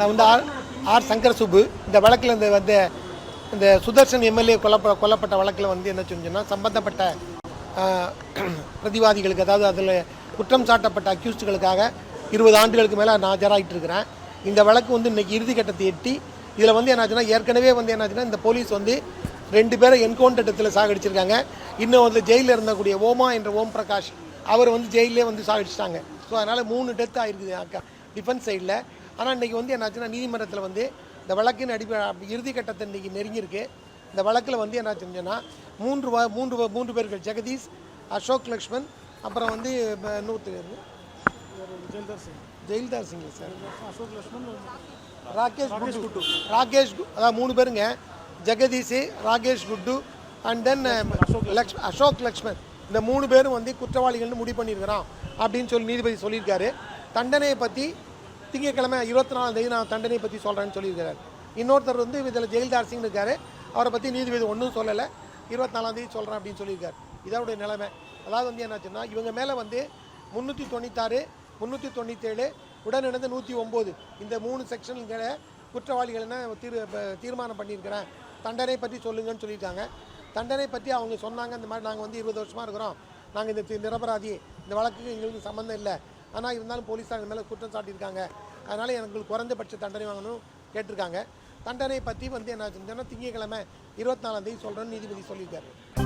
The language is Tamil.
நான் வந்து ஆர் ஆர் சங்கர் சுப்பு இந்த வழக்கில் இந்த வந்து இந்த சுதர்சன் எம்எல்ஏ கொல்லப்ப கொல்லப்பட்ட வழக்கில் வந்து என்ன சொன்னா சம்பந்தப்பட்ட பிரதிவாதிகளுக்கு அதாவது அதில் குற்றம் சாட்டப்பட்ட அக்யூஸ்டுகளுக்காக இருபது ஆண்டுகளுக்கு மேலே நான் ஆஜராகிட்டு இருக்கிறேன். இந்த வழக்கு வந்து இன்னைக்கு இறுதி கட்டத்தை எட்டி இதில் வந்து என்னாச்சுன்னா ஏற்கனவே வந்து என்னாச்சுன்னா இந்த போலீஸ் வந்து ரெண்டு பேரை என்கவுண்டர் சாகடிச்சிருக்காங்க. இன்னும் வந்து ஜெயிலில் இருந்தக்கூடிய ஓமா என்ற ஓம் பிரகாஷ் அவர் வந்து ஜெயிலே வந்து சாகடிச்சிட்டாங்க. ஸோ அதனால் மூணு டெத் ஆயிருக்குது அக்கா. டிஃபென்ஸ் சைடில் ஆனால் இன்றைக்கி வந்து என்னாச்சுன்னா நீதிமன்றத்தில் வந்து இந்த வழக்கின் அடிப்படை இறுதி கட்டத்தை இன்றைக்கி நெருங்கியிருக்கு. இந்த வழக்கில் வந்து என்ன செஞ்சோன்னா மூன்று வா மூன்று மூன்று பேர்கள் ஜெகதீஷ் அசோக் லக்ஷ்மன் அப்புறம் வந்து யாரு? ஜெயலலிதா சிங். ஜெயில்தார் சிங் சார். அசோக் லட்சுமண் ராகேஷ் குட்டு. ராகேஷ் கு- அதாவது மூணு பேருங்க. Jagdish Rakesh good and then Laksh Ashok Lakshman இந்த மூணு பேரும் வந்து குற்றவாளிகள்னு முடிவு பண்ணியிருக்கிறோம் அப்படின்னு சொல்லி நீதிபதி சொல்லியிருக்காரு. தண்டனையை பற்றி திங்கட்கிழமை இருபத்தி நாலாம் தேதி நான் தண்டனை பற்றி சொல்கிறேன்னு சொல்லியிருக்காரு இன்னொருத்தர் வந்து இதில் ஜெயில்தார் சிங் இருக்கார். அவரை பற்றி நீதிபதி ஒன்றும் சொல்லலை. இருபத்தி நாலாம் தேதி சொல்கிறேன் அப்படின்னு சொல்லியிருக்கார். இதோடைய நிலைமை. அதாவது வந்து என்னாச்சுன்னா இவங்க மேலே வந்து முந்நூற்றி தொண்ணூத்தாறு முந்நூற்றி தொண்ணூற்றேழு உடனிழந்து நூற்றி ஒம்பது இந்த மூணு செக்ஷன்களை குற்றவாளிகள் தீர் தீர்மானம் பண்ணியிருக்கிறேன் தண்டனை பற்றி சொல்லுங்கன்னு சொல்லியிருக்காங்க. தண்டனை பற்றி அவங்க சொன்னாங்க. இந்த மாதிரி நாங்கள் வந்து இருபது வருஷமாக இருக்கிறோம். நாங்கள் இந்த நிரபராதி. இந்த வழக்குக்கு எங்களுக்கு சம்மந்தம் இல்லை. ஆனால் இருந்தாலும் போலீஸார் மேலே குற்றம் சாட்டியிருக்காங்க. அதனால் எனக்கு குறைந்தபட்ச தண்டனை வாங்கணும் கேட்டிருக்காங்க. தண்டனை பற்றி வந்து என்ன செஞ்சோன்னா திங்கக்கிழமை இருபத்தி நாலாம் தேதி சொல்கிறேன்னு நீதிபதி சொல்லியிருக்காரு.